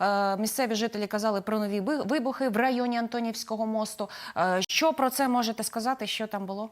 Е, Місцеві жителі казали про нові вибухи в районі Антонівського мосту. Е, Що про це можете сказати? Що там було?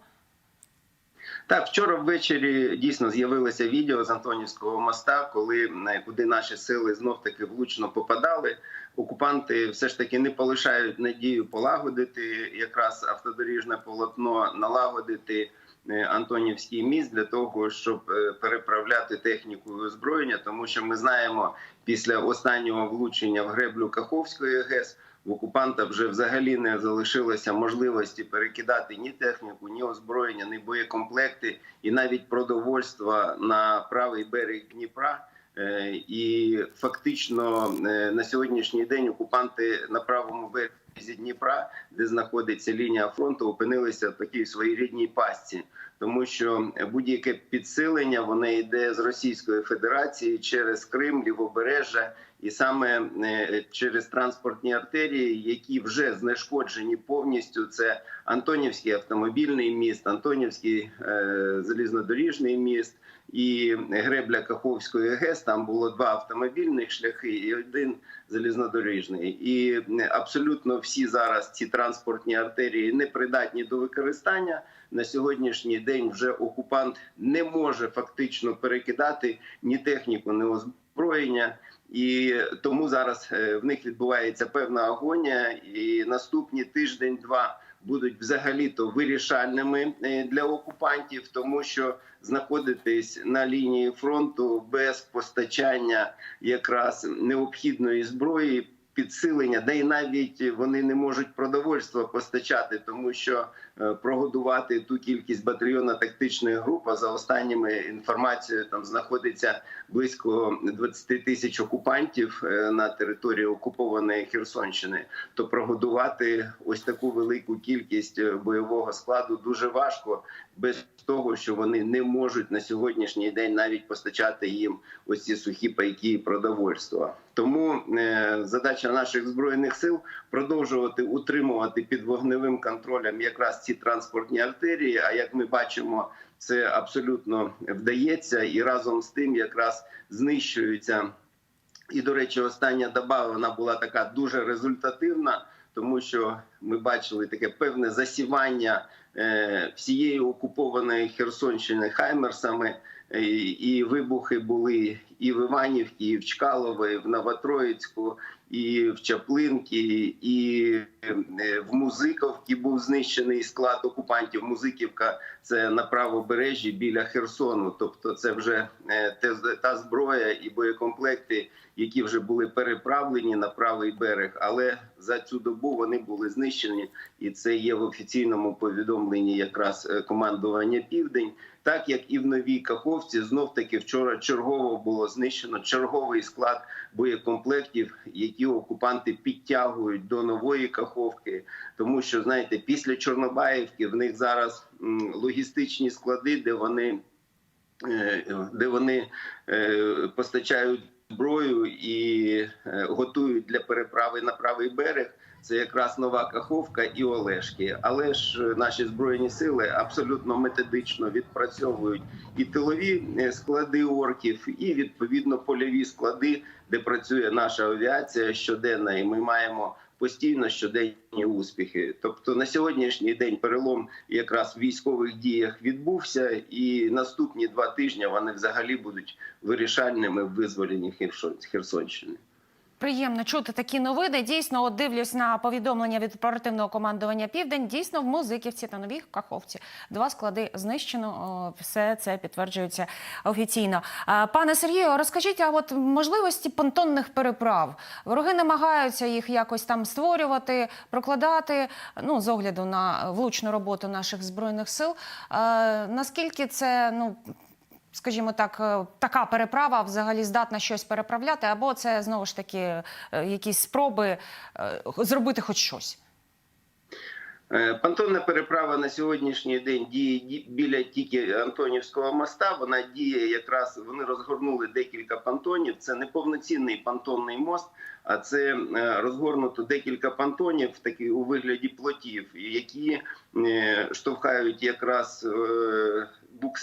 Так, вчора ввечері дійсно з'явилося відео з Антонівського моста, коли куди наші сили знов таки влучно попадали. Окупанти все ж таки не полишають надію полагодити якраз автодоріжне полотно, налагодити Антонівський міст для того, щоб е, переправляти техніку і озброєння, тому що ми знаємо після останнього влучення в греблю Каховської ГЕС в окупанта вже взагалі не залишилося можливості перекидати ні техніку, ні озброєння, ні боєкомплекти, і навіть продовольства на правий берег Дніпра. Е, І фактично е, на сьогоднішній день окупанти на правому березі Дніпра, де знаходиться лінія фронту, опинилися в такій своєрідній пастці, тому що будь-яке підсилення воно йде з Російської Федерації через Крим, Лівобережжя, і саме е, через транспортні артерії, які вже знешкоджені повністю. Це Антонівський автомобільний міст, Антонівський е, залізнодоріжний міст і гребля Каховської ГЕС. Там було два автомобільних шляхи і один залізнодоріжний. І абсолютно всі зараз ці транспортні артерії не придатні до використання. На сьогоднішній день вже окупант не може фактично перекидати ні техніку, ні озброєння. І тому зараз е, в них відбувається певна агонія, і наступні тиждень-два будуть взагалі-то вирішальними е, для окупантів, тому що знаходитись на лінії фронту без постачання якраз необхідної зброї. Підсилення, де й навіть вони не можуть продовольство постачати, тому що прогодувати ту кількість батальйонно-тактичної групи за останніми інформацією там знаходиться близько 20 тисяч окупантів е, на території окупованої Херсонщини. То прогодувати ось таку велику кількість е, бойового складу дуже важко, без того, що вони не можуть на сьогоднішній день навіть постачати їм ось ці сухі пайки і продовольство. Тому е, задача наших збройних сил продовжувати утримувати під вогневим контролем якраз ці транспортні артерії. А як ми бачимо, це абсолютно вдається, і разом з тим якраз знищуються. І, до речі, остання доба вона була така дуже результативна, тому що ми бачили таке певне засівання е, всієї окупованої Херсонщини хаймерсами. Е, І вибухи були і в Іванівці, і в Чкалово, і в Новотроїцьку, і в Чаплинці, і е, в Музиковці був знищений склад окупантів. Музиківка це на правобережжі біля Херсону. Тобто, це вже е, та зброя і боєкомплекти, які вже були переправлені на правий берег. Але за цю добу вони були знищені, і це є в офіційному повідомленні якраз командування Південь. Так як і в новій Каховці, знов таки вчора чергово було знищено черговий склад боєкомплектів, які окупанти підтягують до нової Каховки, тому що знаєте, після Чорнобаївки в них зараз логістичні склади, де вони, е, де вони е, постачають зброю і е, готують для переправи на правий берег. Це якраз нова Каховка і Олешки. Але ж е, наші збройні сили абсолютно методично відпрацьовують і тилові е, склади орків, і відповідно польові склади, де працює наша авіація щоденно. І ми маємо постійно щоденні успіхи. Тобто на сьогоднішній день перелом якраз в військових діях відбувся, і наступні два тижні вони взагалі будуть вирішальними в визволенні Херсон- Херсонщини. Приємно чути такі новини. Дійсно, от дивлюсь на повідомлення від оперативного командування Південь. Дійсно, в Музиківці та Новій Каховці два склади знищено. Все це підтверджується офіційно. Пане Сергію, розкажіть, а от можливості понтонних переправ вороги намагаються їх якось там створювати, прокладати. Ну з огляду на влучну роботу наших збройних сил. Наскільки це ну скажімо так, е, така переправа взагалі здатна щось переправляти, або це знову ж таки е, якісь спроби е, зробити хоч щось. Понтонна переправа на сьогоднішній день діє біля тільки Антонівського моста. Вона діє якраз вони розгорнули декілька понтонів. Це не повноцінний понтонний мост, а це розгорнуто декілька понтонів такі у вигляді плотів, які штовхають якраз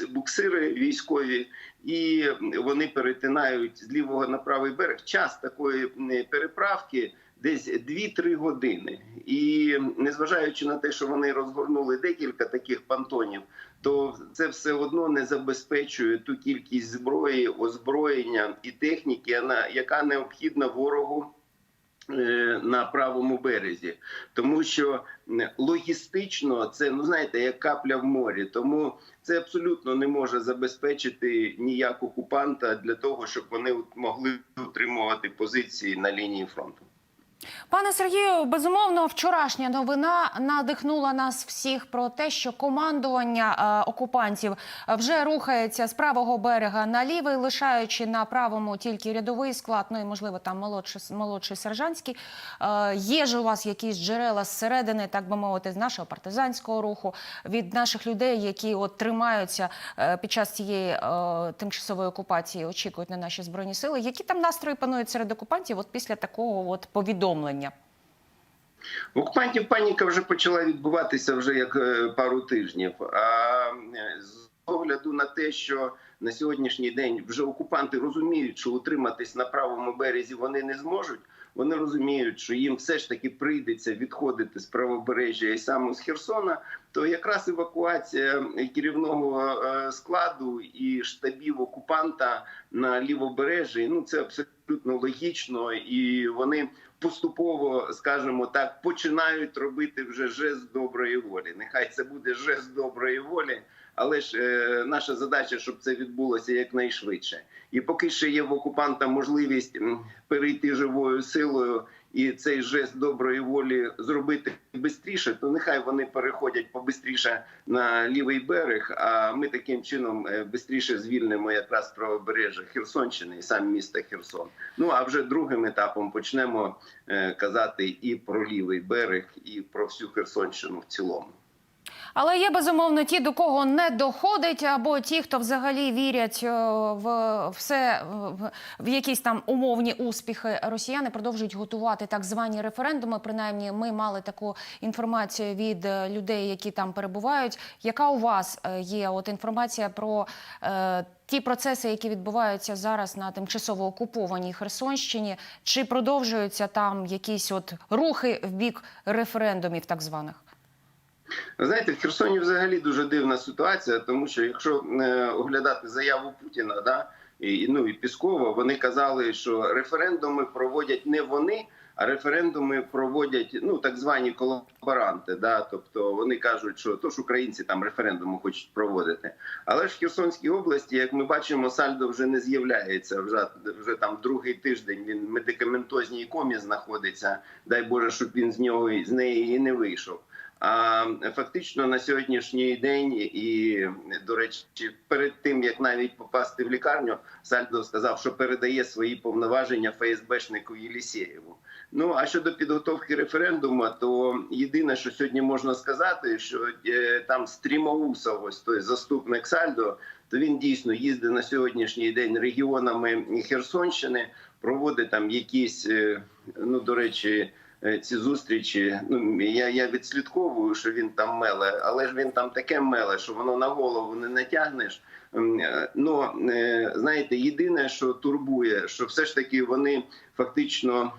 буксири військові, і вони перетинають з лівого на правий берег. Час такої переправки десь 2-3 години. І незважаючи на те, що вони розгорнули декілька таких понтонів, то це все одно не забезпечує ту кількість зброї, озброєння і техніки, яка необхідна ворогу. Е, На правому березі, тому що логістично це ну знаєте, як капля в морі. Тому це абсолютно не може забезпечити ніяк окупанта для того, щоб вони могли утримувати позиції на лінії фронту. Пане Сергію, безумовно, вчорашня новина надихнула нас всіх про те, що командування е, окупантів вже рухається з правого берега на лівий, лишаючи на правому тільки рядовий склад, ну і можливо там молодший, молодший сержантський. Е, є ж у вас якісь джерела зсередини, так би мовити, з нашого партизанського руху, від наших людей, які от тримаються е, під час цієї е, тимчасової окупації, очікують на наші збройні сили. Які там настрої панують серед окупантів? От після такого от повідомлення? В окупантів паніка вже почала відбуватися вже як е, пару тижнів. А з огляду на те, що на сьогоднішній день вже окупанти розуміють, що утриматись на правому березі вони не зможуть. Вони розуміють, що їм все ж таки прийдеться відходити з правобережжя і саме з Херсона. То якраз евакуація керівного е, складу і штабів окупанта на лівобережжі, ну це абсолютно логічно, і вони поступово, скажімо так, починають робити вже жест доброї волі. Нехай це буде жест доброї волі, але ж е, наша задача, щоб це відбулося якнайшвидше. І поки ще є в окупанта можливість перейти живою силою і цей жест доброї волі зробити швидше, то нехай вони переходять побистріше на лівий берег. А ми таким чином швидше звільнимо якраз правобережжя Херсонщини і сам місто Херсон. Ну а вже другим етапом почнемо е, казати і про лівий берег, і про всю Херсонщину в цілому. Але є безумовно ті, до кого не доходить, або ті, хто взагалі вірять е, в все в, якісь там умовні успіхи. Росіяни продовжують готувати так звані референдуми. Принаймні, ми мали таку інформацію від е, людей, які там перебувають. Яка у вас е, є от інформація про е, ті процеси, які відбуваються зараз на тимчасово окупованій Херсонщині? Чи продовжуються там якісь от рухи в бік референдумів, так званих? Знаєте, в Херсоні взагалі дуже дивна ситуація, тому що якщо е, оглядати заяву Путіна, да і ну і Піскова, вони казали, що референдуми проводять не вони, а референдуми проводять ну так звані колаборанти. Да, тобто вони кажуть, що то ж українці там референдуми хочуть проводити. Але ж в Херсонській області, як ми бачимо, сальдо вже не з'являється. Вже вже там другий тиждень він в медикаментозній комі знаходиться. Дай Боже, щоб він з нього з неї і не вийшов. Фактично на сьогоднішній день, і до речі, перед тим як навіть попасти в лікарню, Сальдо сказав, що передає свої повноваження ФСБшнику Єлісєєву. Ну а щодо підготовки референдуму, то єдине, що сьогодні можна сказати, що е, там Стрімоусов, ось той заступник Сальдо, то він дійсно їздить на сьогоднішній день регіонами Херсонщини, проводить там якісь, е, ну до речі. Е, Ці зустрічі, ну я, я відслідковую, що він там меле, але ж він там таке меле, що воно на голову не натягнеш. Е, Ну е, знаєте, єдине, що турбує, що все ж таки вони фактично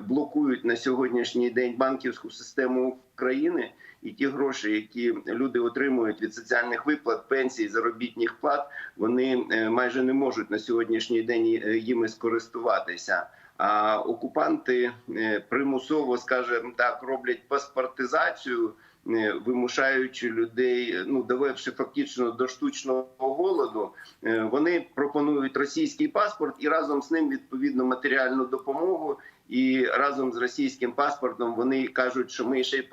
блокують на сьогоднішній день банківську систему України і ті гроші, які люди отримують від соціальних виплат, пенсій, заробітних плат, вони майже не можуть на сьогоднішній день їми скористуватися. А окупанти е, примусово, скажімо так, роблять паспортизацію, е, вимушаючи людей, ну довевши фактично до штучного голоду, е, вони пропонують російський паспорт і разом з ним відповідно матеріальну допомогу. І разом з російським паспортом вони кажуть, що ми ще й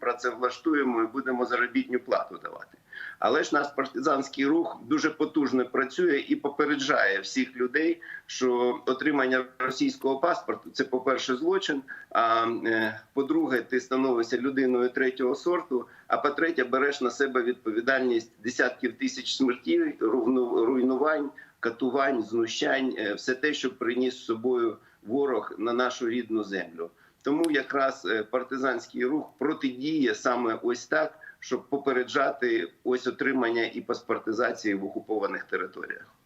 працевлаштуємо і будемо заробітну плату давати. Але ж наш партизанський рух дуже потужно працює і попереджає всіх людей, що отримання російського паспорту це, по-перше, злочин. А е, по-друге, ти становишся людиною третього сорту. А по-третє, береш на себе відповідальність десятків тисяч руйну- руйнувань, катувань, знущань, е, все те, що приніс з собою ворог на нашу рідну землю. Тому якраз е, партизанський рух протидіє саме ось так, щоб попереджати ось отримання і паспортизації в окупованих територіях.